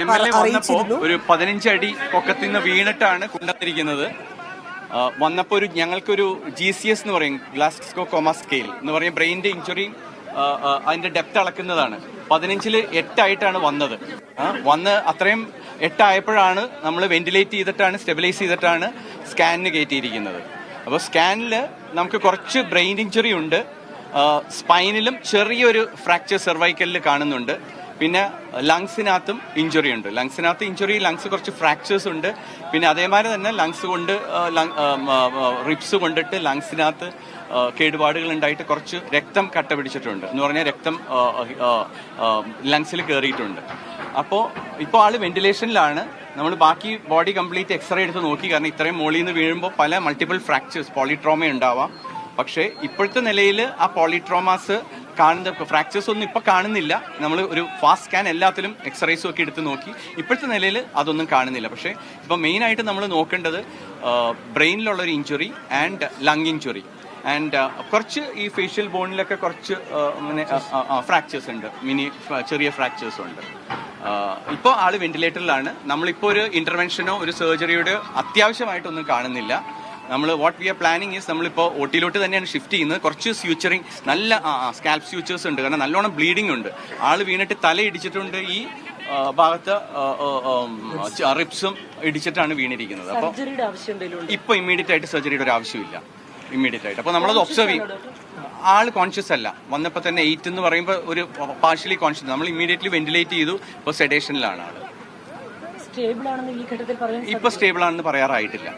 M L A വന്നപ്പോ ഒരു പതിനഞ്ചടി പൊക്കത്തിൽ നിന്ന് വീണിട്ടാണ് കൊണ്ടുവന്നിരിക്കുന്നത്. വന്നപ്പോൾ വന്നപ്പോ ഒരു ഞങ്ങൾക്കൊരു ജി സി എസ് എന്ന് പറയും ഗ്ലാസ്കോ കോമ സ്കെയിൽ എന്ന് പറയും. ബ്രെയിനിന്റെ ഇഞ്ചുറി അതിന്റെ ഡെപ്ത് അളക്കുന്നതാണ്. പതിനഞ്ചിൽ എട്ടായിട്ടാണ് വന്നത്. വന്ന് അത്രയും എട്ടായപ്പോഴാണ് നമ്മൾ വെന്റിലേറ്റ് ചെയ്തിട്ടാണ് സ്റ്റെബിലൈസ് ചെയ്തിട്ടാണ് സ്കാനിന് കയറ്റിയിരിക്കുന്നത്. അപ്പോൾ സ്കാനിൽ നമുക്ക് കുറച്ച് ബ്രെയിൻ ഇഞ്ചുറി ഉണ്ട്. സ്പൈനിലും ചെറിയൊരു ഫ്രാക്ചർ സെർവൈക്കലിൽ കാണുന്നുണ്ട്. പിന്നെ ലങ്സിനകത്തും ഇഞ്ചുറി ഉണ്ട്. ലങ്സിനകത്ത് ഇഞ്ചുറി ലങ്സ് കുറച്ച് ഫ്രാക്ചേഴ്സ് ഉണ്ട്. പിന്നെ അതേമാതിരി തന്നെ ലങ്സ് കൊണ്ട് റിപ്സ് കൊണ്ടിട്ട് ലങ്സിനകത്ത് കേടുപാടുകൾ ഉണ്ടായിട്ട് കുറച്ച് രക്തം കട്ട പിടിച്ചിട്ടുണ്ട്. എന്ന് പറഞ്ഞാൽ രക്തം ലങ്സിൽ കയറിയിട്ടുണ്ട് അപ്പോൾ ഇപ്പോൾ ആൾ വെന്റിലേഷനിലാണ് നമ്മൾ ബാക്കി ബോഡി കംപ്ലീറ്റ് എക്സ്റേ എടുത്ത് നോക്കി. കാരണം ഇത്രയും മോളിൽ നിന്ന് വീഴുമ്പോൾ പല മൾട്ടിപ്പിൾ ഫ്രാക്ചേഴ്സ് പോളിട്രോമ ഉണ്ടാവാം. പക്ഷേ ഇപ്പോഴത്തെ നിലയിൽ ആ പോളിട്രോമാസ് കാണുന്ന ഫ്രാക്ചേഴ്സ് ഒന്നും ഇപ്പൊ കാണുന്നില്ല. നമ്മൾ ഒരു ഫാസ്റ്റ് സ്കാൻ എല്ലാത്തിലും എക്സ്റേസും ഒക്കെ എടുത്ത് നോക്കി. ഇപ്പോഴത്തെ നിലയിൽ അതൊന്നും കാണുന്നില്ല. പക്ഷേ ഇപ്പൊ മെയിനായിട്ട് നമ്മൾ നോക്കേണ്ടത് ബ്രെയിനിലുള്ള ഒരു injury and lung injury and കുറച്ച് ഈ ഫേഷ്യൽ ബോണിലൊക്കെ കുറച്ച് ഫ്രാക്ചേഴ്സ് ഉണ്ട്. മിനി ചെറിയ ഫ്രാക്ചേഴ്സ് ഉണ്ട്. ഇപ്പോൾ ആൾ വെന്റിലേറ്ററിലാണ് നമ്മളിപ്പോൾ ഒരു ഇന്റർവെൻഷനോ ഒരു സർജറിയുടെ അത്യാവശ്യമായിട്ടൊന്നും കാണുന്നില്ല. നമ്മൾ what we are planning is നമ്മളിപ്പോൾ ഒട്ടിയിലോട്ട് തന്നെയാണ് ഷിഫ്റ്റ് ചെയ്യുന്നത്. കുറച്ച് സ്യൂച്ചറിങ് നല്ല സ്കാൽപ് സ്യൂച്ചേഴ്സ് ഉണ്ട്. കാരണം നല്ലോണം ബ്ലീഡിംഗ് ഉണ്ട്. ആൾ വീണിട്ട് തല ഇടിച്ചിട്ടുണ്ട് ഈ ഭാഗത്ത് റിപ്സും ഇടിച്ചിട്ടാണ് വീണിരിക്കുന്നത്. അപ്പോൾ ഇപ്പോൾ ഇമ്മീഡിയറ്റ് ആയിട്ട് സർജറിയുടെ ഒരു ആവശ്യമില്ല. ഇമ്മീഡിയറ്റ് ആയിട്ട്. അപ്പോൾ നമ്മളത് ഒബ്സർവ് ചെയ്യും. ആൾ കോൺഷ്യസ് അല്ല. വന്നപ്പോൾ തന്നെ എയ്റ്റ് എന്ന് പറയുമ്പോൾ ഒരു പാർഷ്യലി കോൺഷ്യസ് നമ്മൾ ഇമ്മീഡിയറ്റ്ലി വെന്റിലേറ്റ് ചെയ്തു. ഇപ്പോൾ സെഡേഷനിലാണ് ആൾ. സ്റ്റേബിൾ ആണെന്ന് ഈ ഘട്ടത്തിൽ പറയാൻ ഇപ്പൊ സ്റ്റേബിൾ ആണെന്ന് പറയാറായിട്ടില്ല.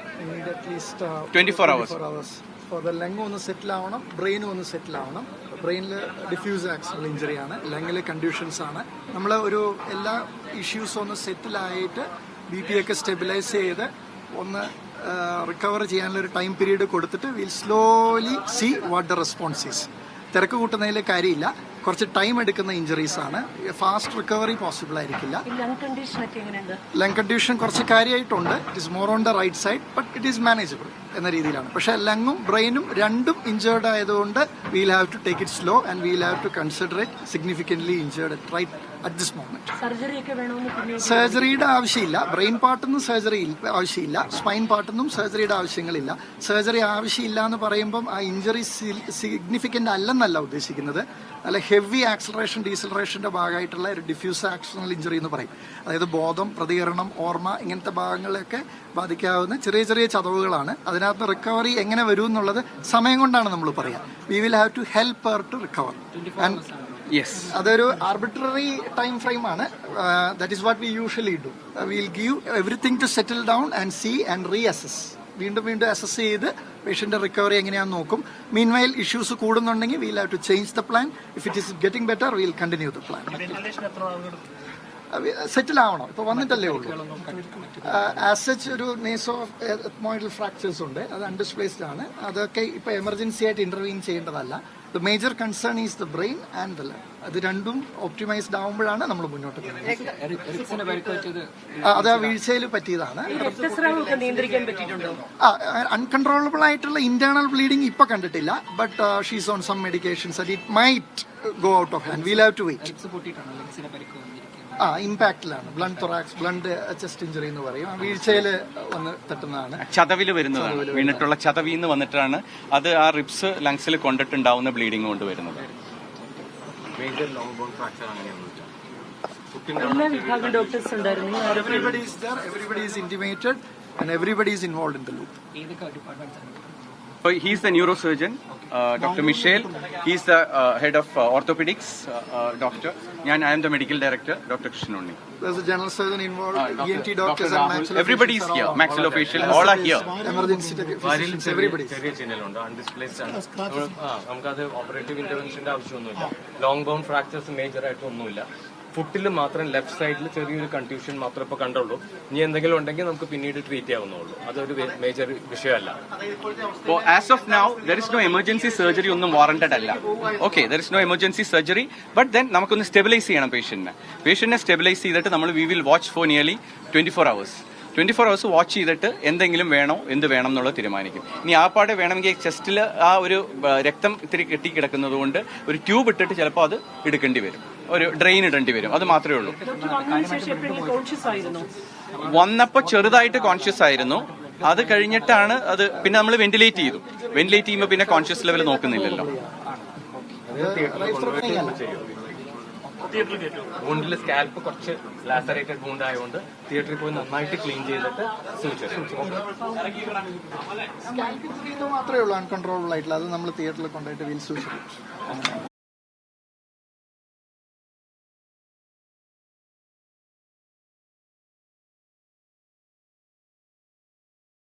24 hours. Hours for the lung ഒന്ന് സെറ്റിൽ ആവണം ബ്രെയിനും ഒന്ന് സെറ്റിൽ ആവണം. ബ്രെയിനിൽ ഡിഫ്യൂസ് ആക്സിഡൽ ഇഞ്ചറി ആണ് ലങ്ങിൽ കണ്ടീഷൻസ് ആണ്. നമ്മൾ ഒരു എല്ലാ ഇഷ്യൂസും ഒന്ന് സെറ്റിൽ ആയിട്ട് ബി പി ഒക്കെ സ്റ്റെബിലൈസ് ചെയ്ത് ഒന്ന് റിക്കവർ ചെയ്യാനുള്ള ഒരു ടൈം പീരീഡ് കൊടുത്തിട്ട് will slowly see what the response is തിരക്ക് കൂട്ടുന്നതിൽ കാര്യമില്ല. കുറച്ച് ടൈം എടുക്കുന്ന ഇഞ്ചറീസ് ആണ്. ഫാസ്റ്റ് റിക്കവറി പോസിബിൾ ആയിരിക്കില്ല. ലങ് കണ്ടീഷൻ കുറച്ച് കാര്യമായിട്ടുണ്ട്. It is more on the right side but it is manageable എന്ന രീതിയിലാണ്. പക്ഷേ ലങ്ങും ബ്രെയിനും രണ്ടും ഇഞ്ചേർഡ് ആയതുകൊണ്ട് we'll have to take it slow and we'll have to consider it significantly injured right at this moment സർജറിയുടെ ആവശ്യമില്ല. Brain പാർട്ടൊന്നും surgery ആവശ്യമില്ല. Spine പാർട്ടൊന്നും സർജറിയുടെ ആവശ്യങ്ങളില്ല. സർജറി ആവശ്യമില്ല എന്ന് പറയുമ്പം ആ ഇഞ്ചറി സിഗ്നിഫിക്കന്റ് അല്ലെന്നല്ല ഉദ്ദേശിക്കുന്നത്. അല്ല ഹെവി ആക്സലറേഷൻ ഡീസലറേഷന്റെ ഭാഗമായിട്ടുള്ള ഒരു ഡിഫ്യൂസ് ആക്സണൽ ഇഞ്ചറി എന്ന് പറയും. അതായത് ബോധം പ്രതികരണം ഓർമ്മ ഇങ്ങനത്തെ ഭാഗങ്ങളെയൊക്കെ ബാധിക്കാവുന്ന ചെറിയ ചെറിയ ചതവുകളാണ്. അതിനകത്ത് റിക്കവറി എങ്ങനെ വരും എന്നുള്ളത് സമയം കൊണ്ടാണ് നമ്മൾ പറയുക we will have to help her to recover yes അതൊരു ആർബിട്രറി ടൈം ഫ്രെയിം ആണ്. That is what we usually do will give everything to settle down and see and reassess വീണ്ടും വീണ്ടും അസസ് ചെയ്ത് പേഷ്യന്റെ റിക്കവറി എങ്ങനെയാണെന്ന് നോക്കും. Meanwhile issues കൂടുന്നുണ്ടെങ്കിൽ we'll have to change the plan if it is getting better will continue the plan settle ആവണം. ഇപ്പൊ വന്നിട്ടല്ലേ ഉള്ളൂ. ആസ് സച്ച് ഒരു നേസോ എത്മോയിഡൽ ഫ്രാക്ചേഴ്സ് ഉണ്ട്. അത് അൺഡിസ്പ്ലേസ്ഡ് ആണ്. അതൊക്കെ ഇപ്പൊ എമർജൻസി ആയിട്ട് intervene ചെയ്യേണ്ടതല്ല. The major concern is the brain and the lung അത് രണ്ടും ഒപ്റ്റിമൈസ്ഡ് ആവുമ്പോഴാണ് നമ്മൾ മുന്നോട്ട് പോകുന്നത്. അത് ആ വീഴ്ചയിൽ പറ്റിയതാണ്. അൺകൺട്രോളബിൾ ആയിട്ടുള്ള ഇന്റേണൽ ബ്ലീഡിംഗ് ഇപ്പൊ കണ്ടിട്ടില്ല but she's on some medications it might go out of hand we'll have to wait ആ ഇമ്പാക്റ്റിലാണ് blunt thorax blunt chest injury എന്ന് പറയും. ആ വീഴ്ചയിൽ വന്ന് തട്ടുന്നതാണ്. ചതവിൽ വരുന്നതാണ്. വീണിട്ടുള്ള ചതവിന്ന് വന്നിട്ടാണ് അത് ആ റിപ്സ് ലങ്സിൽ കൊണ്ടിട്ടുണ്ടാവുന്ന ബ്ലീഡിംഗ് കൊണ്ട് വരുന്നത്. മേജർ ലോങ് ബോൺ ഫ്രാക്ചർ അങ്ങനെയൊന്നുമില്ല എല്ലാ വിഭാഗം ഡോക്ടേഴ്സ് ഉണ്ടായിരുന്നു ഈ ആരോഗ്യ everybody is there everybody is intimated and everybody is involve in the loop അപ്പോൾ he's the neuro surgeon Doctor Michelle he's the head of orthopaedics doctor ഞാൻ I am the medical director doctor Krishnan Unni There's a general surgeon involved, ENT Dr. doctors and Rahul. maxillofacial Everybody is here. Maxillofacial, all are here. Emergency physicians, everybody. ചെറിയ ചിഹ്നലുണ്ട് അൺഡിസ്പ്ലേസ്ഡ് ആണ് ആ, നമുക്കത് operative ഇന്റർവെൻഷന്റെ ആവശ്യമൊന്നുമില്ല long bone fractures major ആയിട്ട് ഒന്നുമില്ല ഫുട്ടിൽ മാത്രം left സൈഡിൽ ചെറിയൊരു കൺഫ്യൂഷൻ മാത്രം ഇപ്പൊ കണ്ടുള്ളൂ. ഇനി എന്തെങ്കിലും ഉണ്ടെങ്കിൽ നമുക്ക് പിന്നീട് ട്രീറ്റ് ചെയ്യാവുന്നുള്ളൂ അതൊരു മേജർ വിഷയമല്ല. As of now, there is no emergency surgery ഒന്നും വാറണ്ടഡ് അല്ല. Okay there is no emergency surgery but then നമുക്കൊന്ന് സ്റ്റെബിലൈസ് ചെയ്യണം പേഷ്യന്റിനെ പേഷ്യന്റിനെ സ്റ്റെബിലൈസ് ചെയ്തിട്ട് നമ്മൾ we will watch for nearly twenty four hours twenty four hours watch ചെയ്തിട്ട് എന്തെങ്കിലും വേണോ എന്ത് വേണം എന്നുള്ളത് തീരുമാനിക്കും. ഇനി ആ പാടെ വേണമെങ്കിൽ ചെസ്റ്റിൽ ആ ഒരു രക്തം ഇത്തിരി കെട്ടി കിടക്കുന്നത് കൊണ്ട് ഒരു ട്യൂബ് ഇട്ടിട്ട് ചിലപ്പോൾ അത് എടുക്കേണ്ടി വരും. ഒരു ഡ്രെയിൻ ഇടേണ്ടി വരും. അത് മാത്രമേ ഉള്ളൂ. വന്നപ്പോൾ ചെറുതായിട്ട് കോൺഷ്യസ് ആയിരുന്നു. അത് കഴിഞ്ഞിട്ടാണ് അത് പിന്നെ നമ്മൾ വെന്റിലേറ്റ് ചെയ്തു. വെന്റിലേറ്റ് ചെയ്യുമ്പോൾ പിന്നെ കോൺഷ്യസ് ലെവൽ നോക്കുന്നില്ലല്ലോ. വൂണ്ടിൽ സ്കാൽപ്പ് കുറച്ച് ലാസറേറ്റഡ് വൂണ്ട് ആയതുകൊണ്ട് തിയേറ്ററിൽ പോയി നന്നായിട്ട് ക്ലീൻ ചെയ്തിട്ട് സൂചിച്ചു മാത്രമേ ഉള്ളൂ അൺകൺട്രോളബിൾ ആയിട്ടുള്ള. അത് നമ്മൾ തിയേറ്ററിൽ കൊണ്ടുപോയിട്ട് വീൽ സൂക്ഷിക്കും.